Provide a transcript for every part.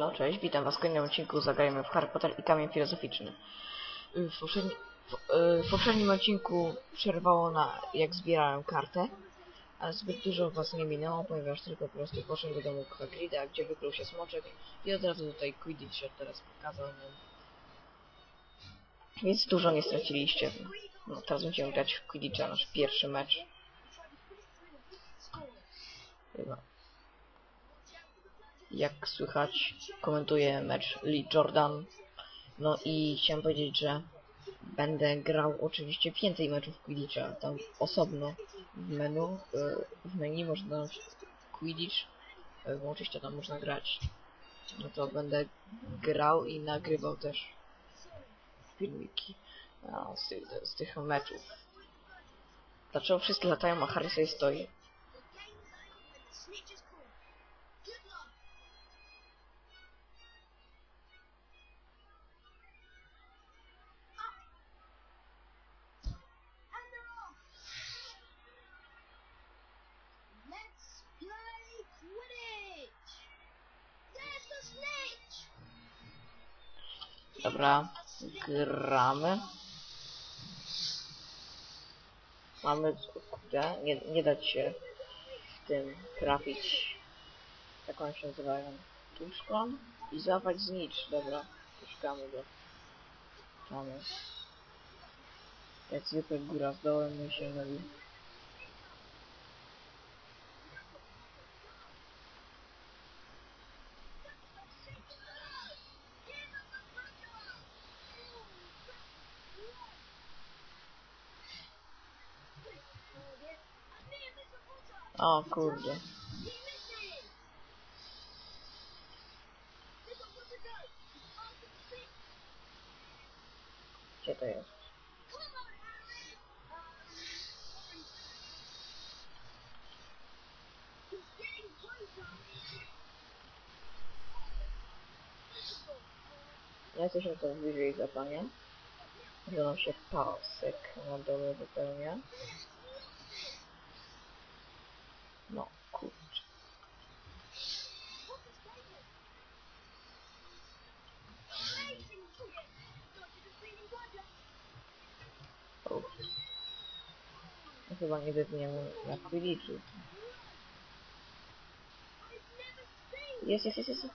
No cześć, witam was w kolejnym odcinku Zagrajmy w Harry Potter i Kamień Filozoficzny. Y, W, w, y, w poprzednim odcinku przerwało na jak zbierałem kartę, ale zbyt dużo was nie minęło, ponieważ tylko po prostu poszedłem do domu Hagrida, gdzie wykrył się smoczek i od razu tutaj Quidditch teraz pokazał. Więc dużo nie straciliście. No, teraz będziemy grać w Quidditcha, nasz pierwszy mecz. Chyba. Jak słychać, komentuję mecz Lee Jordan. No i chciałem powiedzieć, że będę grał oczywiście więcej meczów Quidditcha. Tam osobno w menu, e, w menu można Quidditch e, to tam można grać. No to będę grał i nagrywał też filmiki z, tych, z tych meczów. Dlaczego wszyscy latają, a Harry sobie stoi? Dobra, gramy. Mamy, kurde, nie, nie dać się w tym trafić, jak one się nazywają, tuszką i złapać znicz, dobra, puszkamy go. Mamy. Jak zwykle góra z dołem my się robi. O kurde. Gdzie to jest? Ja jesteśmy to wyżej zapania. Wyglądał się pasek na dole wypełnia. No, kurczę. O. Chyba nie wytniemy na Quidditchu. Jest, jest, jest, jest.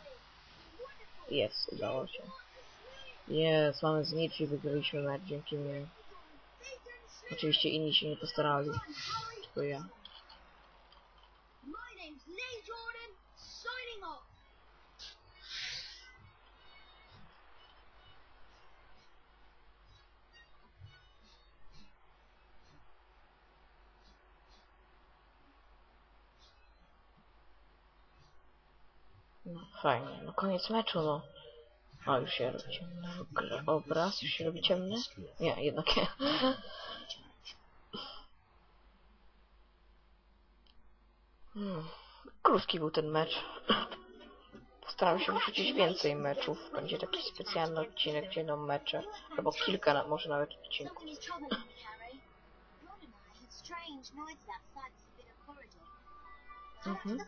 Jest, udało się. Jest, mamy znicz i wygraliśmy mecz dzięki mnie. Oczywiście inni się nie postarali. Tylko ja. My name's Lee Jordan, signing off! No fajnie, no koniec meczu, no. O, już się robi ciemny obraz, już się robi ciemny? Nie, jednak nie. Hmm. Krótki był ten mecz. Postaram się wrzucić więcej meczów. Będzie taki specjalny odcinek, gdzie będą mecze. Albo kilka, może nawet odcinków. Something's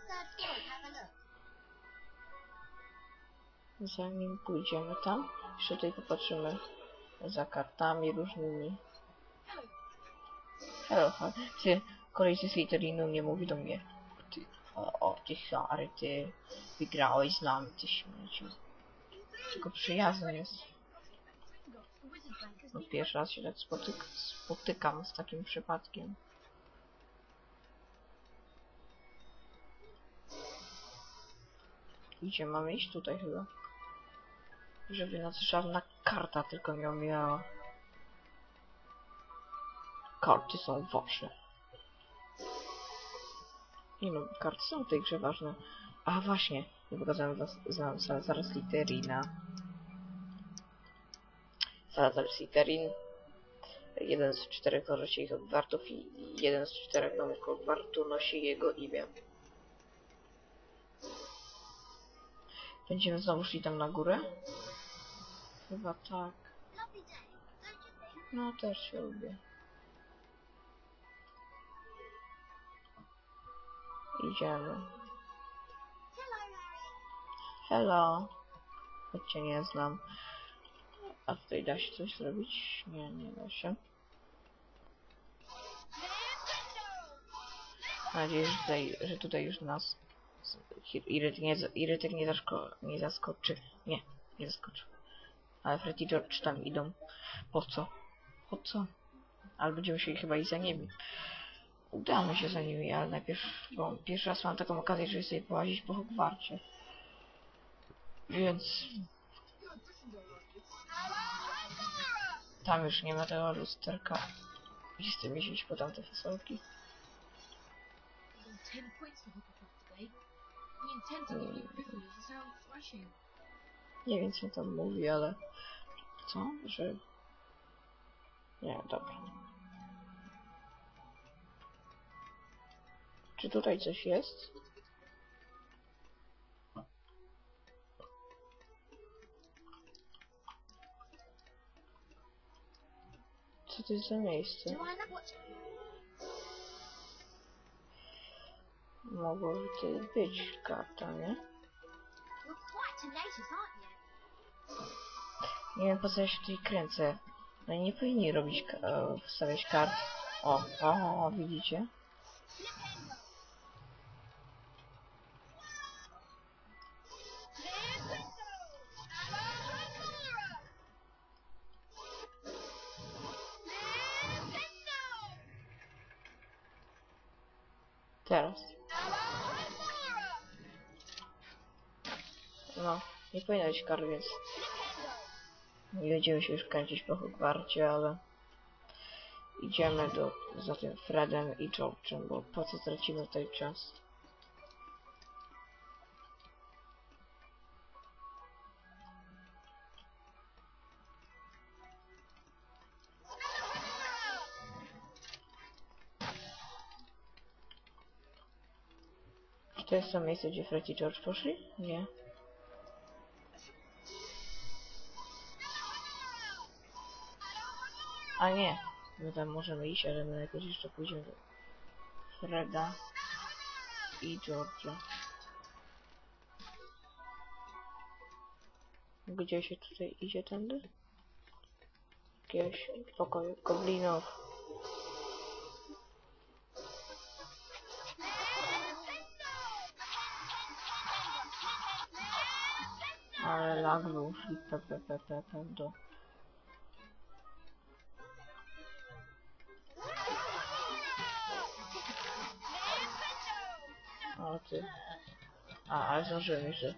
Zanim pójdziemy tam, jeszcze tutaj popatrzymy za kartami różnymi. Hello, ty, koleś z nie mówi do mnie. Ty, o, o ty Harry, ty wygrałeś z nami, ty śmieciu. Tylko przyjazny jest. No, pierwszy raz się tak spotyk spotykam z takim przypadkiem. Gdzie mamy iść? Tutaj chyba. Żeby nas żadna karta tylko nie omijała. Karty są ważne. Nie no, karty są w tej grze ważne. A właśnie, nie pokazałem was, za, za, zaraz literina. Salazar Slytherin. Jeden z czterech ich Hogwartów i jeden z czterech nowych Hogwartu nosi jego imię. Będziemy znowu szli tam na górę? Chyba tak. No też się lubię. Idziemy. Hello, choć cię nie znam. A tutaj da się coś zrobić? Nie, nie da się. Mam nadzieję, że tutaj, że tutaj już nas z- Iryt nie, Irytek nie, zaszko, nie zaskoczy. Nie, nie zaskoczy. Ale Fred i George tam idą. Po co? Po co? Ale będziemy musieli chyba iść za nimi. Udamy się za nimi, ale najpierw, bo pierwszy raz mam taką okazję, żeby sobie połazić po Hogwarcie. Więc tam już nie ma tego lusterka. Gdzie chcę iść po tamte fasolki? We Nie wiem co tam mówi, ale... Co? Że... Nie, dobra. Czy tutaj coś jest? Co to jest za miejsce? Mogłoby tutaj być karta, nie? Nie wiem po co ja się tutaj kręcę. No nie powinni robić, e, wstawiać kart. O, o, o, widzicie? Teraz. No, nie powinno być kart, więc nie będziemy się już kręcić po Hogwarcie, ale idziemy do, za tym Fredem i George'em, bo po co tracimy tutaj czas? Czy to jest to miejsce, gdzie Fred i George poszli? Nie. A nie, my tam możemy iść, ale my najpierw jeszcze pójdziemy do Freda i George'a. Gdzie się tutaj idzie tędy? Jakiegoś pokoju goblinów. Ale lag był, pe, do... Ty. A, ale zdążyłem jeszcze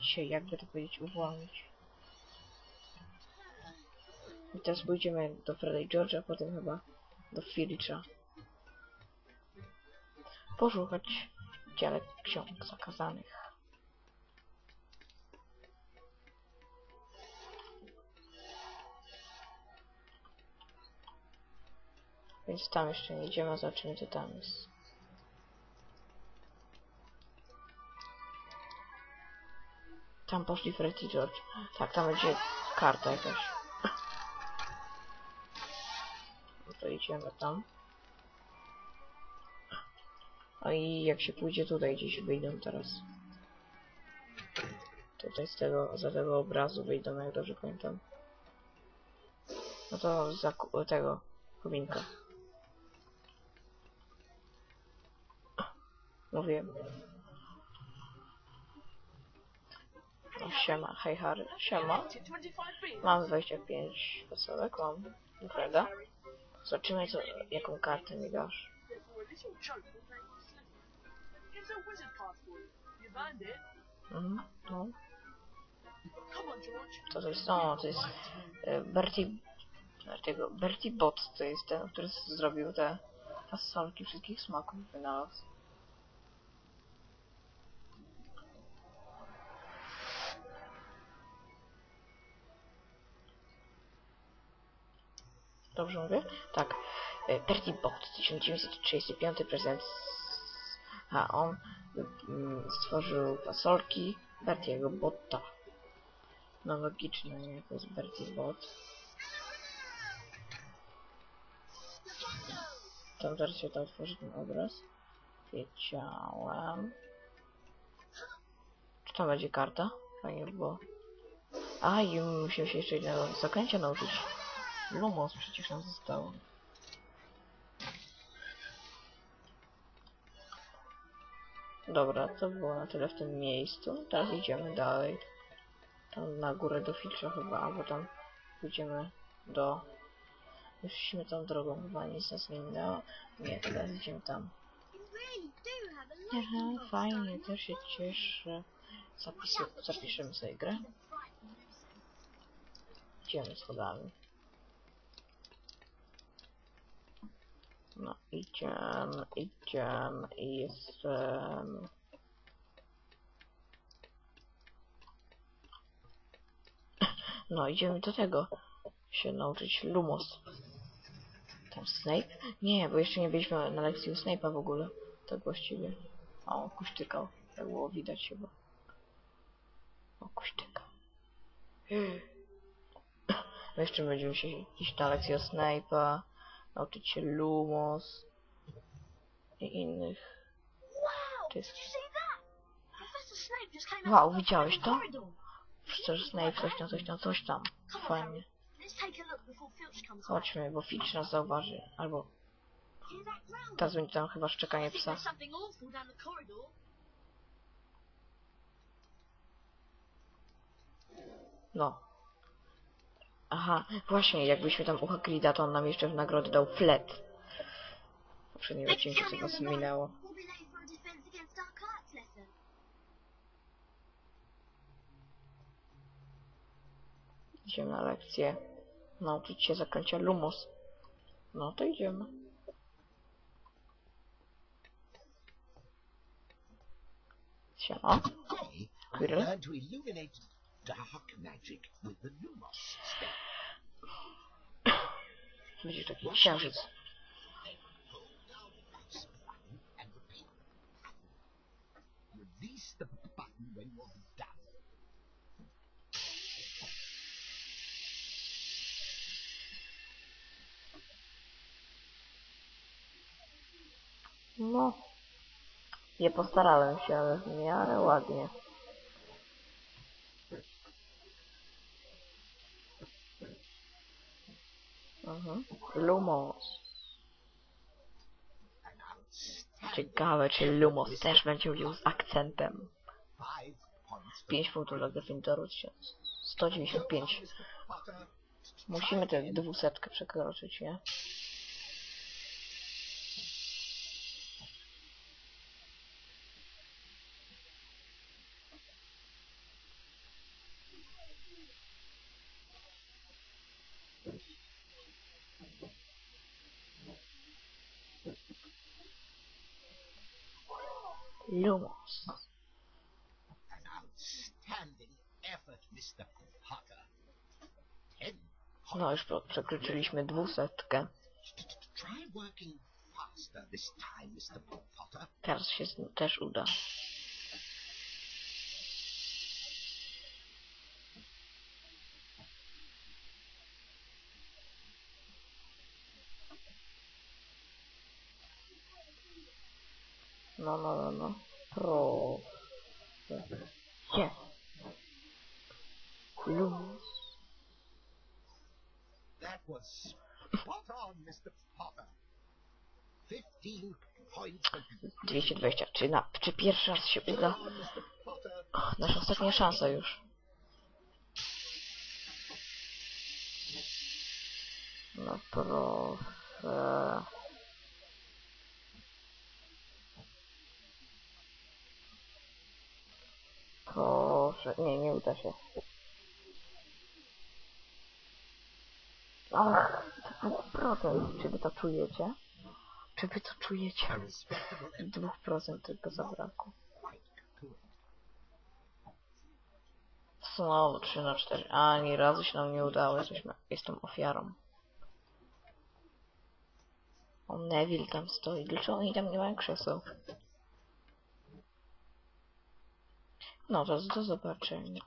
się, jakby to powiedzieć, uwolnić. I teraz pójdziemy do Freda George'a, potem chyba do Filcha. Poszukać dziale ksiąg zakazanych. Więc tam jeszcze nie idziemy, zobaczymy co tam jest. Tam poszli Fred i George. Tak, tam będzie karta jakaś. No to idziemy tam. No i jak się pójdzie tutaj gdzieś wyjdą teraz. Tutaj z tego, za tego obrazu wyjdą, jak dobrze pamiętam. No to za tego kominka. Mówiłem. No, siema, hej Harry, siema. Mam 25 fasolek, mam Freda. Zobaczymy, co, jaką kartę mi dasz. Mhm, no. To to jest, no, to jest e, Bertie, Bertie Bot, to jest ten, który zrobił te fasolki wszystkich smaków wynalazł. Dobrze mówię? Tak. E, Bertie Bot, 1935 prezent. A on mm, stworzył fasolki Bertiego Botta. No logiczne, nie? To jest Bertie Bot. Tam zaraz się to otworzy ten obraz. Wiedziałem. Czy tam będzie karta? Fajnie było. A i musimy się jeszcze jednego zaklęcia nauczyć. Lumos przecież nam zostało. Dobra, to było na tyle w tym miejscu. Teraz idziemy dalej. Tam na górę do filtra chyba, albo tam pójdziemy do... Już tą drogą, chyba nic nas nie minęło. Nie, teraz idziemy tam. Aha, fajnie, też się cieszę. Zapisu, zapiszemy sobie grę. Idziemy schodami. No, idziemy, idziemy i jestem... No, idziemy do tego. Się nauczyć Lumos. Tam Snape? Nie, bo jeszcze nie byliśmy na lekcji u Snape'a w ogóle. Tak właściwie. O, kuśtykał. Tak było widać chyba. O, kuśtykał. My jeszcze będziemy się iść na lekcję Snape'a, nauczyć się Lumos i innych. Wow! To jest... Widziałeś to? Przecież Snape coś tam, coś tam, coś tam. Fajnie. Chodźmy, bo Filch nas zauważy. Albo teraz będzie tam chyba szczekanie psa. No. Aha, właśnie, jakbyśmy tam u Hagrida, to on nam jeszcze w nagrodę dał flet. W poprzednim odcinku co nas minęło. Idziemy na lekcję. Nauczyć się zaklęcia Lumos. No to idziemy. Siema. Quirrell? Dark magic with the Lumos step. Widzisz taki księżyc. Release the button when you're done. No. Nie postarałem się, ale w miarę ładnie. Mhm. Lumos. Ciekawe, czy Lumos też będzie mówił z akcentem. five points for 5 punktów dla Gryffindoru, 195. Mr. Potter. Musimy tę dwusetkę przekroczyć, nie? Lumos. An outstanding effort, Mr. Potter. Ten No już przekroczyliśmy dwusetkę. Teraz się też uda. No, no, no, no. Pro. Jest. Luz. That was spot on, Mr. For 220. Czy, na, czy pierwszy raz się uda? Och, nasza ostatnia szansa już. No proszę. Proszę. Nie, nie uda się. Ach, dwóch procent. Czy wy to czujecie? Czy wy to czujecie? Dwóch procent tylko zabrakło. Znowu 3 na 4. Ani razu się nam nie udało. Jesteśmy, jestem ofiarą. O, Neville tam stoi. Dlaczego oni tam nie mają krzeseł? No to do zobaczenia.